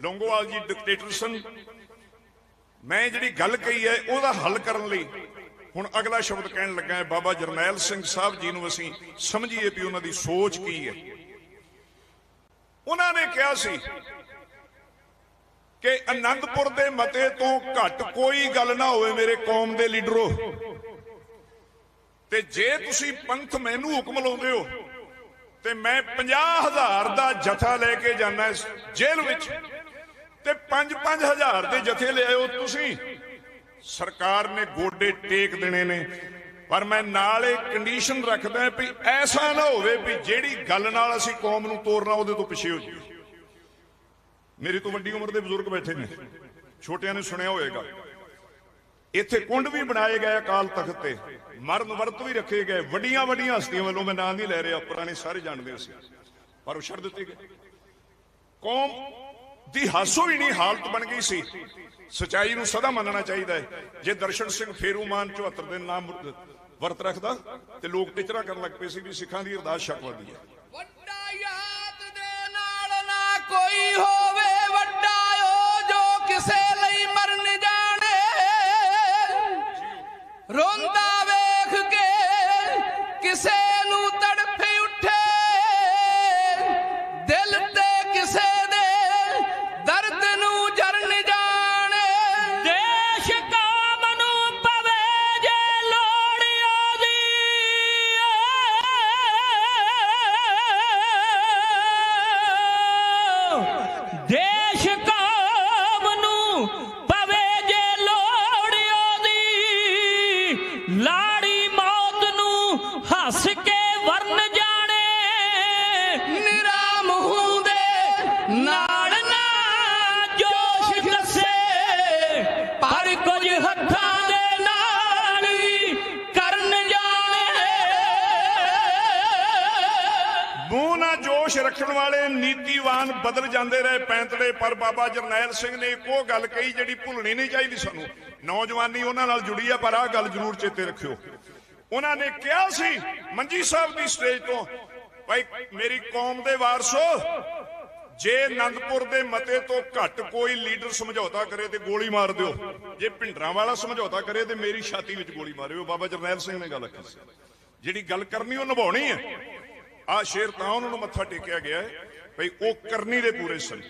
ਲੌਂਗੋਵਾਲ ਜੀ ਡਿਕਟੇਟਰ ਸਨ। ਮੈਂ ਜਿਹੜੀ ਗੱਲ ਕਹੀ ਹੈ, ਉਹਦਾ ਹੱਲ ਕਰਨ ਲਈ ਹੁਣ ਅਗਲਾ ਸ਼ਬਦ ਕਹਿਣ ਲੱਗਾ ਹੈ, ਬਾਬਾ ਜਰਨੈਲ ਸਿੰਘ ਸਾਹਿਬ ਜੀ ਨੂੰ ਅਸੀਂ ਸਮਝੀਏ ਵੀ ਉਹਨਾਂ ਦੀ ਸੋਚ ਕੀ ਹੈ। ਉਹਨਾਂ ਨੇ ਕਿਹਾ ਸੀ ਕਿ ਅਨੰਦਪੁਰ ਦੇ ਮਤੇ ਤੋਂ ਘੱਟ ਕੋਈ ਗੱਲ ਨਾ ਹੋਵੇ ਮੇਰੇ ਕੌਮ ਦੇ ਲੀਡਰੋ। ਤੇ ਜੇ ਤੁਸੀਂ ਪੰਥ ਮੈਨੂੰ ਹੁਕਮ ਲਾਉਂਦੇ ਹੋ, ਤੇ ਮੈਂ 50000 ਦਾ ਜਥਾ ਲੈ ਕੇ ਜਾਣਾ ਜੇਲ੍ਹ ਵਿੱਚ। 5-5000 ਦੇ ਜਥੇ ਲਿਆਇਓ ਤੁਸੀਂ। ਸਰਕਾਰ ਨੇ ਗੋਡੇ ਟੇਕ ਦੇਣੇ ਨੇ। ਪਰ ਮੈਂ ਨਾਲ ਇਹ ਕੰਡੀਸ਼ਨ ਰੱਖਦਾ ਵੀ ਐਸਾ ਨਾ ਹੋਵੇ ਵੀ ਜਿਹੜੀ ਗੱਲ ਨਾਲ ਅਸੀਂ ਕੌਮ ਨੂੰ ਤੋੜਨਾ ਉਹਦੇ ਤੋਂ ਪਿੱਛੇ ਹੋ ਜਾਈਏ। ਮੇਰੀ ਤੋਂ ਵੱਡੀ ਉਮਰ ਦੇ ਬਜ਼ੁਰਗ ਬੈਠੇ ਨੇ। ਛੋਟਿਆਂ ਨੇ ਸੁਣਿਆ ਹੋਵੇਗਾ। ਇੱਥੇ ਕੁੰਡ ਵੀ ਬਣਾਏ ਗਏ ਅਕਾਲ ਤਖਤ ਤੇ। ਮਰਨ ਵਰਤ ਵੀ ਰੱਖੇ ਗਏ। ਵੱਡੀਆਂ ਵੱਡੀਆਂ ਹਸਤੀਆਂ ਵੱਲੋਂ ਮੈਂ ਨਾਂ ਨਹੀਂ ਲੈ ਰਿਹਾ। ਪੁਰਾਣੇ ਸਾਰੇ ਜਾਣਦੇ ਸੀ ਪਰ ਉਹ ਛੱਡ ਦਿੱਤੇ ਗਏ। ਕੌਮ ਦੀ ਹਾਸੋ ਹੀ ਹਾਲਤ ਬਣ ਗਈ ਸੀ। ਸਚਾਈ ਨੂੰ ਸਦਾ ਮੰਨਣਾ ਚਾਹੀਦਾ ਹੈ। ਜੇ ਦਰਸ਼ਨ ਸਿੰਘ ਫੇਰੂਮਾਨ 74 ਦਿਨ ਨਾਮ ਵਰਤ ਰੱਖਦਾ ਤੇ ਲੋਕ ਟਿਚਰਾ ਕਰਨ ਲੱਗ ਪਏ ਸੀ ਵੀ ਸਿੱਖਾਂ ਦੀ ਅਰਦਾਸ ਸ਼ਕਵਾਦੀ ਹੈ। ਦੇਸ਼ ਕਾਮ ਨੂੰ ਪਵੇ ਜੇ ਲੋੜਿਓ ਦੀ ਲਾੜੀ ਮੌਤ ਨੂੰ ਹੱਸ ਕੇ ਵਰਨ ਜਾਣੇ। ਨਿਰਾਮ ਹੁੰਦੇ, ਨਾਲ ਨਾ ਜੋਸ਼ ਦੱਸੇ, ਪਰ ਕੁਝ ਹੱਥਾਂ ਮੂੰਹ ਨਾਲ ਜੋਸ਼ ਰੱਖਣ ਵਾਲੇ ਨੀਤੀਵਾਨ ਬਦਲ ਜਾਂਦੇ ਰਹੇ ਪੈਂਤੜੇ, ਪਰ ਬਾਬਾ ਜਰਨੈਲ ਸਿੰਘ ਨੇ ਇੱਕੋ ਗੱਲ ਕਹੀ ਜਿਹੜੀ ਭੁੱਲਣੀ ਨਹੀਂ ਚਾਹੀਦੀ ਸਾਨੂੰ। ਨੌਜਵਾਨੀ ਉਹਨਾਂ ਨਾਲ ਜੁੜੀ ਆ, ਪਰ ਆਹ ਗੱਲ ਜ਼ਰੂਰ ਚੇਤੇ ਰੱਖਿਓ। ਉਹਨਾਂ ਨੇ ਕਿਹਾ ਸੀ, ਮੰਜੀ ਸਾਹਿਬ ਦੀ ਸਟੇਜ ਤੋਂ, ਭਾਈ, ਮੇਰੀ ਕੌਮ ਦੇ ਵਾਰਸੋ, ਜੇ ਅਨੰਦਪੁਰ ਦੇ ਮਤੇ ਤੋਂ ਘੱਟ ਕੋਈ ਲੀਡਰ ਸਮਝੌਤਾ ਕਰੇ ਤੇ ਗੋਲੀ ਮਾਰ ਦਿਓ। ਜੇ ਭਿੰਡਰਾਂ ਵਾਲਾ ਸਮਝੌਤਾ ਕਰੇ ਤੇ ਮੇਰੀ ਛਾਤੀ ਵਿੱਚ ਗੋਲੀ ਮਾਰਿਓ। ਬਾਬਾ ਜਰਨੈਲ ਸਿੰਘ ਨੇ ਗੱਲ ਆਖੀ ਜਿਹੜੀ ਗੱਲ ਕਰਨੀ ਉਹ ਨਿਭਾਉਣੀ ਹੈ। ਆ ਸ਼ੇਰ ਤਾਂ ਉਹਨਾਂ ਨੂੰ ਮੱਥਾ ਟੇਕਿਆ ਗਿਆ ਹੈ, ਭਈ ਉਹ ਕਰਨੀ ਦੇ ਪੂਰੇ ਸਨ।